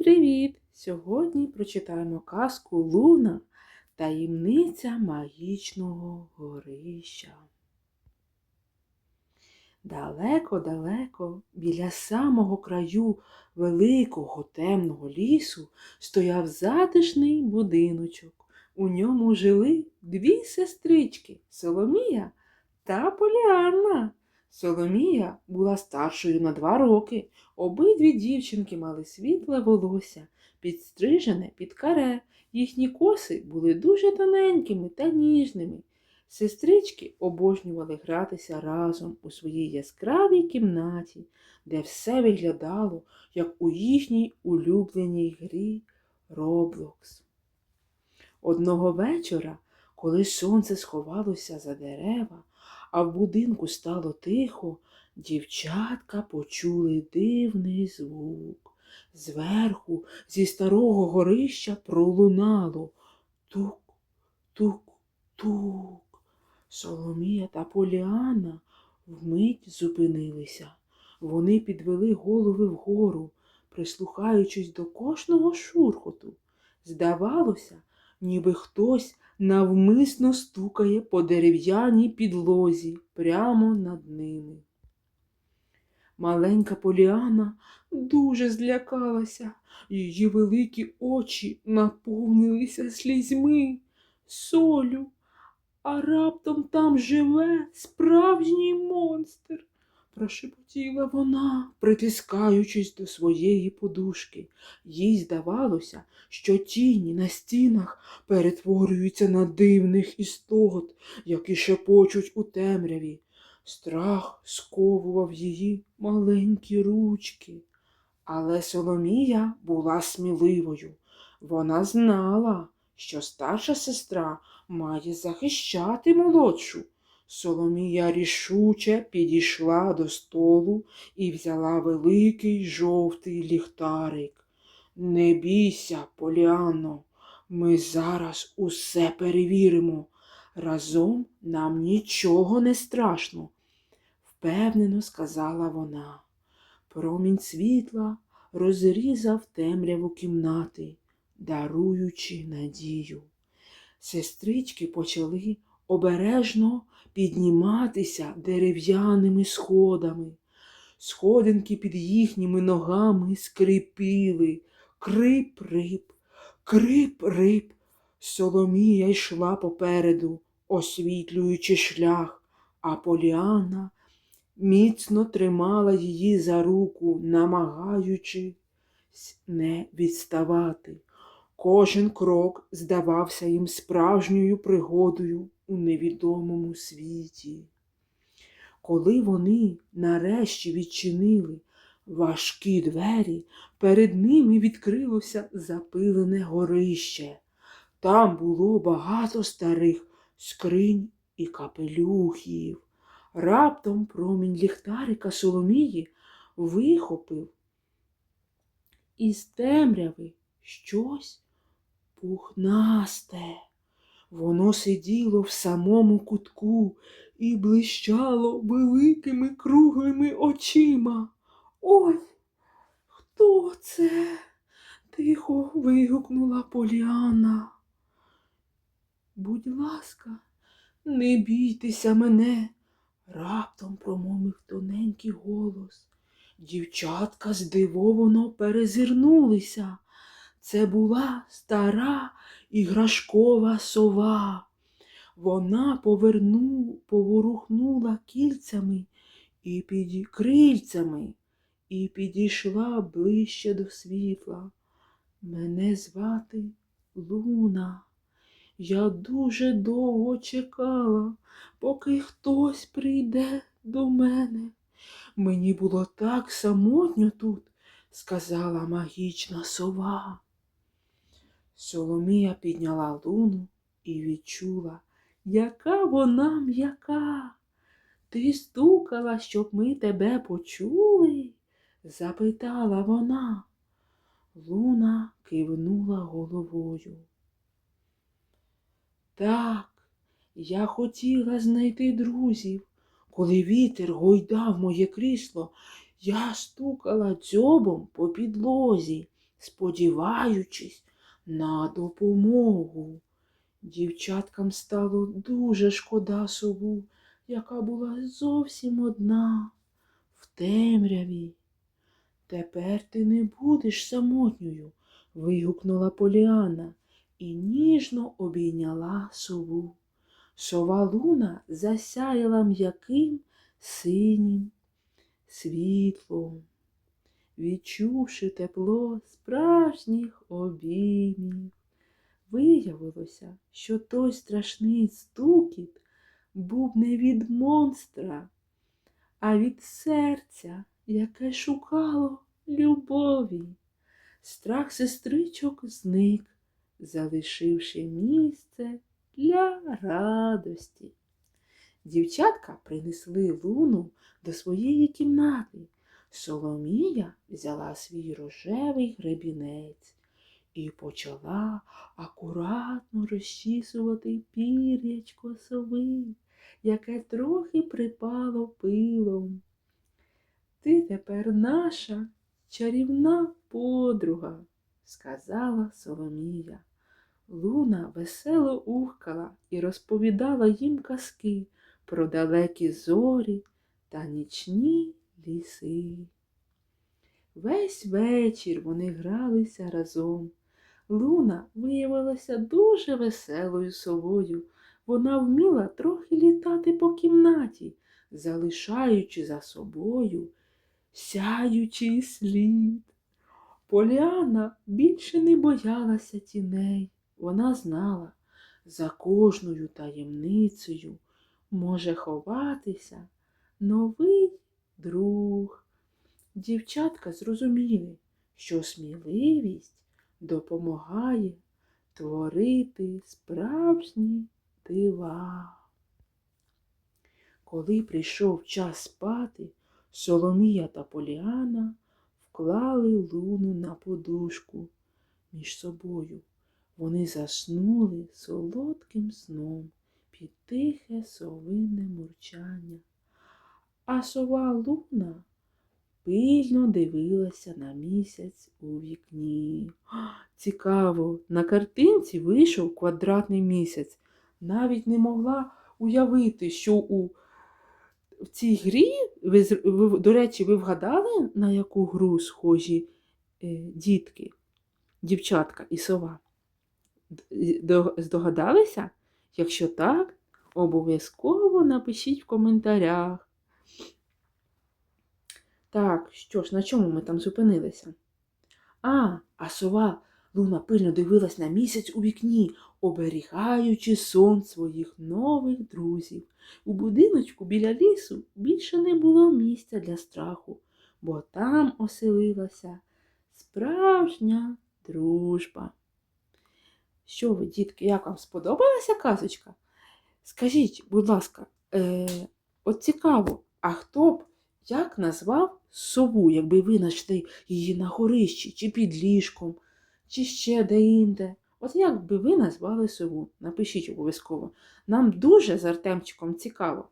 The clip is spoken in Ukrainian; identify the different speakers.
Speaker 1: привіт! Сьогодні прочитаємо казку Луна таємниця магічного горища. Далеко-далеко, біля самого краю великого темного лісу, стояв затишний будиночок. У ньому жили дві сестрички Соломія та Поліанна. Соломія була старшою на два роки. Обидві дівчинки мали світле волосся, підстрижене під каре. Їхні коси були дуже тоненькими та ніжними. Сестрички обожнювали гратися разом у своїй яскравій кімнаті, де все виглядало, як у їхній улюбленій грі Роблокс. Одного вечора, коли сонце сховалося за дерева, а в будинку стало тихо, дівчатка почули дивний звук. Зверху, зі старого горища пролунало тук, тук, тук. Соломія та Поліана вмить зупинилися. Вони підвели голови вгору, прислухаючись до кожного шурхоту. Здавалося, ніби хтось навмисно стукає по дерев'яній підлозі прямо над ними. Маленька Поліана дуже злякалася, її великі очі наповнилися слізьми, солю, а раптом там живе справжній монстр. Прошепотіла вона, притискаючись до своєї подушки. Їй здавалося, що тіні на стінах перетворюються на дивних істот, які шепочуть у темряві. Страх сковував її маленькі ручки. Але Соломія була сміливою. Вона знала, що старша сестра має захищати молодшу. Соломія рішуче підійшла до столу і взяла великий жовтий ліхтарик. Не бійся, Поліанно, ми зараз усе перевіримо. Разом нам нічого не страшно, впевнено сказала вона. Промінь світла розрізав темряву кімнати, даруючи надію. Сестрички почали обережно підніматися дерев'яними сходами. Сходинки під їхніми ногами скрипіли. Крип-рип, крип-рип. Соломія йшла попереду, освітлюючи шлях, а Поліана міцно тримала її за руку, намагаючись не відставати. Кожен крок здавався їм справжньою пригодою у невідомому світі. Коли вони нарешті відчинили важкі двері, перед ними відкрилося запилене горище. Там було багато старих скринь і капелюхів. Раптом промінь ліхтарика Соломії вихопив із темряви щось пухнасте. Воно сиділо в самому кутку і блищало великими круглими очима. Ой, хто це? тихо вигукнула Поліана. Будь ласка, не бійтеся мене, раптом промовив тоненький голос. Дівчатка здивовано перезирнулися. Це була стара іграшкова сова. Вона поверну, поворухнула кільцями і під крильцями і підійшла ближче до світла. Мене звати Луна. Я дуже довго чекала, поки хтось прийде до мене. Мені було так самотньо тут, сказала магічна сова. Соломія підняла луну і відчула, яка вона м'яка. Ти стукала, щоб ми тебе почули? запитала вона. Луна кивнула головою. Так, я хотіла знайти друзів. Коли вітер гойдав моє крісло, я стукала дзьобом по підлозі. сподіваючись на допомогу. Дівчаткам стало дуже шкода сову, яка була зовсім одна в темряві. Тепер ти не будеш самотньою, вигукнула Поліана і ніжно обійняла сову. Сова луна засяяла м'яким синім світлом, відчувши тепло справжніх обіймів. Виявилося, що той страшний стукіт був не від монстра, а від серця, яке шукало любові. Страх сестричок зник, залишивши місце для радості. Дівчатка принесли луну до своєї кімнати. Соломія взяла свій рожевий гребінець і почала акуратно розчісувати пір'ячко сови, яке трохи припало пилом. Ти тепер наша чарівна подруга, сказала Соломія. Луна весело ухкала і розповідала їм казки про далекі зорі та нічні ліси. Весь вечір вони гралися разом. Луна виявилася дуже веселою совою. Вона вміла трохи літати по кімнаті, залишаючи за собою сяючий слід. Поляна більше не боялася тіней. Вона знала, за кожною таємницею може ховатися новий друг. Дівчатка зрозуміли, що сміливість допомагає творити справжні дива. Коли прийшов час спати, Соломія та Поліана вклали луну на подушку між собою. Вони заснули солодким сном під тихе совине мурчання. А сова луна пильно дивилася на місяць у вікні. Цікаво, на картинці вийшов квадратний місяць. Навіть не могла уявити, що у в цій грі, ви, ви, до речі, ви вгадали, на яку гру схожі е, дітки, дівчатка і сова? Здогадалися? Якщо так, обов'язково напишіть в коментарях. Так, що ж, на чому ми там зупинилися? А, а сова Луна пильно дивилась на місяць у вікні, оберігаючи сон своїх нових друзів. У будиночку біля лісу більше не було місця для страху, бо там оселилася справжня дружба. Що ви, дітки, як вам сподобалася казочка? Скажіть, будь ласка, е, от цікаво, а хто б як назвав сову, якби ви знайшли її на горищі, чи під ліжком, чи ще де-інде? От як би ви назвали сову? Напишіть обов'язково. Нам дуже з Артемчиком цікаво.